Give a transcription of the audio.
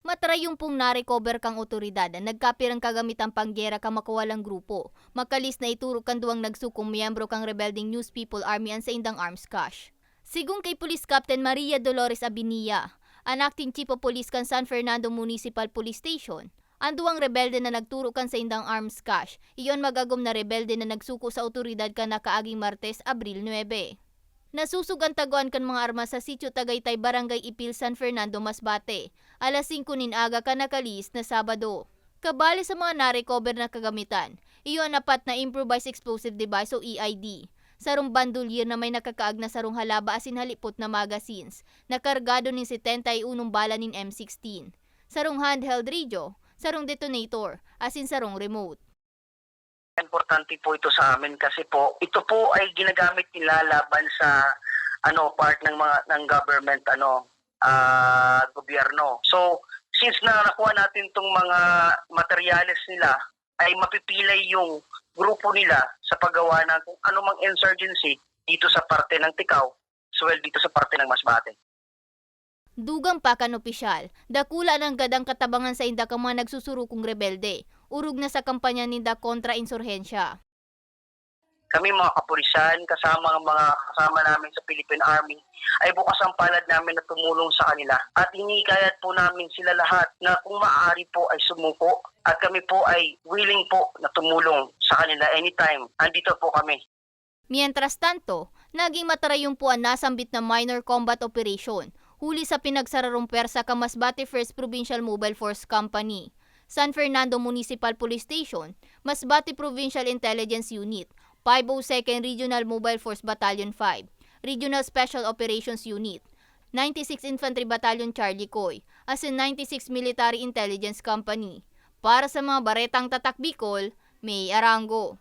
Matrayong pong narecover kang otoridad na nagkapirang kagamitang panggera ka makuwalang grupo. Makalis na ituro kan duwang nagsukong miyembro kang rebelding News People Army an sa Indang Arms Cash. Sigung kay Police Captain Maria Dolores Abinia, ang acting chief of police kan San Fernando Municipal Police Station, ang duwang rebelde na nagturo kan sa Indang Arms Cash, iyon magagom na rebelde na nagsuko sa otoridad kan nakaaging Martes, Abril 9. Nasusug ang taguan kan mga armas sa sitio Tagaytay, Barangay Ipil, San Fernando, Masbate. Alas 5 nin aga ka nakalis na Sabado. Kabali sa mga narecover na kagamitan, iyo ang apat na improvised explosive device o EID. Sarong bandolier na may nakakaag na sarong halaba asin halipot na magazines, nakargado nin 71 bala nin M16. Sarong handheld radio, sarong detonator, asin sarong remote. Importante po ito sa amin kasi po ito po ay ginagamit nila laban sa ano part ng mga ng government ano ah, gobyerno. So since na nakuha natin tong mga materyales nila ay mapipilay yung grupo nila sa paggawa ng kung anumang insurgency dito sa parte ng Tikaw, as well dito sa parte ng Masbate. Dugang pa kan opisyal, dakula ng gadang katabangan sa inda ka mga nagsusurukong rebelde, urog na sa kampanya ninda kontra insurhensya. kami mga kapulisan, kasama ang mga kasama namin sa Philippine Army, ay bukas ang palad namin na tumulong sa kanila. At inikayat po namin sila lahat na kung maaari po ay sumuko at kami po ay willing po na tumulong sa kanila anytime. Andito po kami. Mientras tanto, naging matarayong po ang nasambit na minor combat operation, huli sa pinagsararong persa Kamasbate 1st Provincial Mobile Force Company, San Fernando Municipal Police Station, Masbate Provincial Intelligence Unit, 502nd Regional Mobile Force Battalion 5, Regional Special Operations Unit, 96 Infantry Battalion Charlie Coy, as in 96 Military Intelligence Company. Para sa mga baretang tatak Bicol, May Arango.